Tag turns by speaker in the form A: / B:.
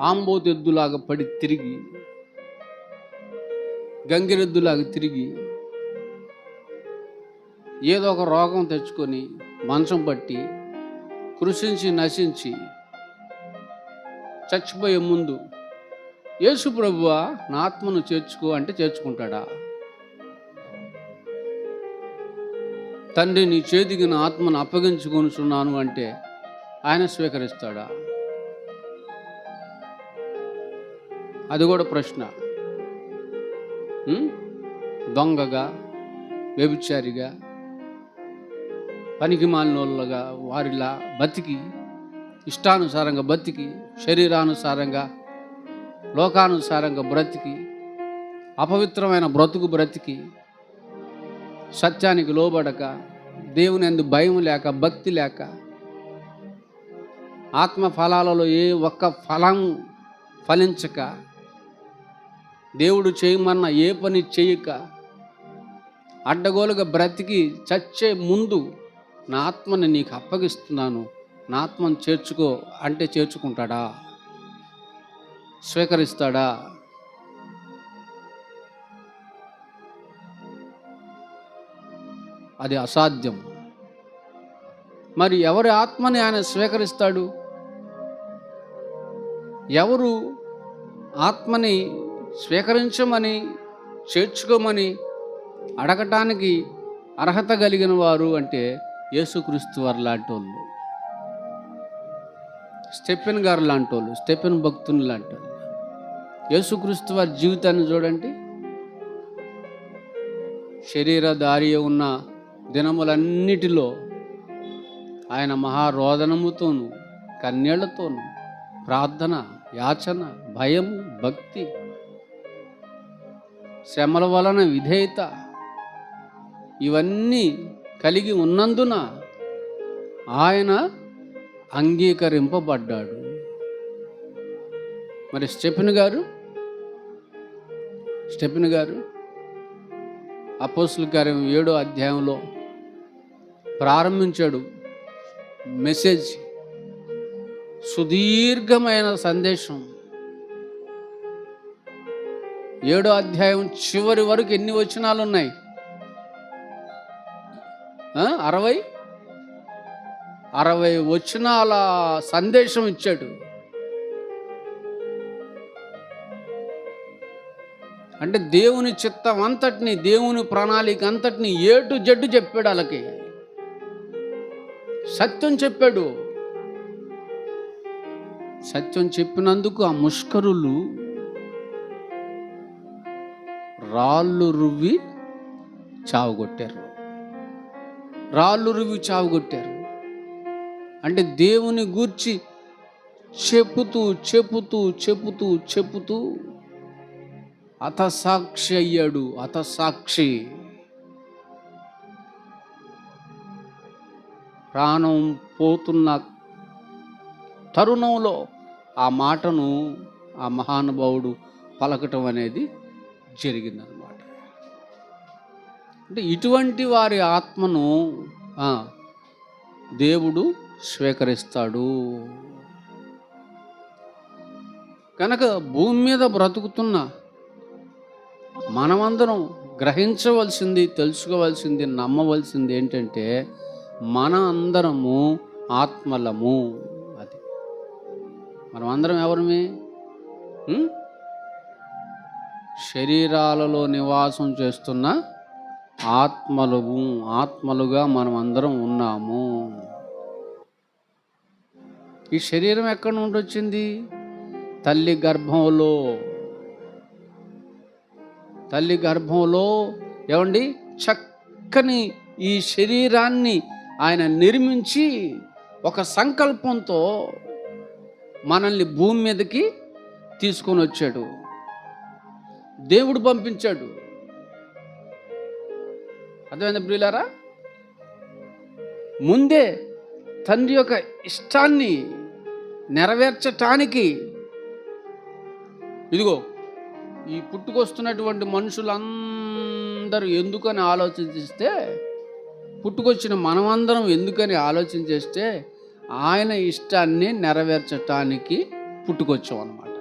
A: ఆంబోతెద్దులాగా పడి తిరిగి గంగిరెద్దులాగా తిరిగి ఏదో ఒక రోగం తెచ్చుకొని మంచం పట్టి కృషించి నశించి చచ్చిపోయే ముందు యేసు ప్రభువ నా ఆత్మను చేర్చుకో అంటే చేర్చుకుంటాడా? తండ్రి నీ చేతికి నా ఆత్మను అప్పగించుకొనుచున్నాను అంటే ఆయన స్వీకరిస్తాడా? అది కూడా ప్రశ్న. దొంగగా వ్యభిచారిగా పనికి మాలినోళ్ళగా వారిలా బతికి ఇష్టానుసారంగా బతికి శరీరానుసారంగా లోకానుసారంగా బ్రతికి అపవిత్రమైన బ్రతుకు బ్రతికి సత్యానికి లోబడక దేవుని అందు భయం లేక భక్తి లేక ఆత్మ ఫలాలలో ఏ ఒక్క ఫలం ఫలించక దేవుడు చేయమన్న ఏ పని చేయక అడ్డగోలుగా బ్రతికి చచ్చే ముందు నా ఆత్మని నీకు అప్పగిస్తున్నాను. నా ఆత్మను చేర్చుకో అంటే చేర్చుకుంటాడా? స్వీకరిస్తాడా? అది అసాధ్యం. మరి ఎవరి ఆత్మని ఆయన స్వీకరిస్తాడు? ఎవరు ఆత్మని స్వీకరించమని చేర్చుకోమని అడగటానికి అర్హత కలిగిన వారు అంటే యేసుక్రీస్తు వారు లాంటి వాళ్ళు స్టెఫెన్ గారు లాంటి వాళ్ళు స్టెఫెన్ భక్తుని లాంటి వాళ్ళు యేసుక్రీస్తు వారి జీవితాన్ని చూడండి. శరీర దారి ఉన్న దినములన్నిటిలో ఆయన మహారోదనముతోనూ కన్నీళ్ళతోనూ ప్రార్థన యాచన భయము భక్తి శ్రమల వలన విధేయత. ఇవన్నీ కలిగి ఉన్నందున ఆయన అంగీకరింపబడ్డాడు. మరి స్టెఫిన్ గారు? స్టెఫిన్ గారు అపోస్తుల కార్యం ఏడో అధ్యాయంలో ప్రారంభించాడు. మెసేజ్ సుదీర్ఘమైన సందేశం. ఏడో అధ్యాయం చివరి వరకు ఎన్ని వచనాలు ఉన్నాయి అరవై? అరవై వచనాల సందేశం ఇచ్చాడు. అంటే దేవుని చిత్తం అంతటిని దేవుని ప్రణాళిక అంతటిని ఏటు జడ్డు చెప్పాడు వాళ్ళకి. సత్యం చెప్పాడు. సత్యం చెప్పినందుకు ఆ ముష్కరులు రాళ్ళు రువ్వి చావుగొట్టారు రాళ్ళు రువ్వి చావుగొట్టారు అంటే దేవుని గూర్చి చెప్పుతూ చెప్పుతూ చెప్పుతూ చెప్పుతూ అతసాక్షి అయ్యాడు అతసాక్షి ప్రాణం పోతున్న తరుణంలో ఆ మాటను ఆ మహానుభావుడు పలకటం అనేది జరిగిందనమాట. అంటే ఇటువంటి వారి ఆత్మను దేవుడు స్వీకరిస్తాడు. కనుక భూమి మీద బ్రతుకుతున్న మనమందరం గ్రహించవలసింది తెలుసుకోవాల్సింది నమ్మవలసింది ఏంటంటే మన అందరము ఆత్మలము అది. మనం అందరం ఎవరమే శరీరాలలో నివాసం చేస్తున్న ఆత్మలు ఆత్మలుగా మనం అందరం ఉన్నాము. ఈ శరీరం ఎక్కడి నుండి వచ్చింది? తల్లి గర్భంలో. తల్లి గర్భంలో ఏమండి? చక్కని ఈ శరీరాన్ని ఆయన నిర్మించి ఒక సంకల్పంతో మనల్ని భూమి మీదకి తీసుకొని వచ్చాడు. దేవుడు పంపించాడు. అర్థమైంది ప్రియులారా? ముందే తండ్రి యొక్క ఇష్టాన్ని నెరవేర్చటానికి ఇదిగో ఈ పుట్టుకొస్తున్నటువంటి మనుషులందరూ ఎందుకని ఆలోచించిస్తే పుట్టుకొచ్చిన మనమందరం ఎందుకని ఆలోచించేస్తే ఆయన ఇష్టాన్ని నెరవేర్చటానికి పుట్టుకొచ్చాం అన్నమాట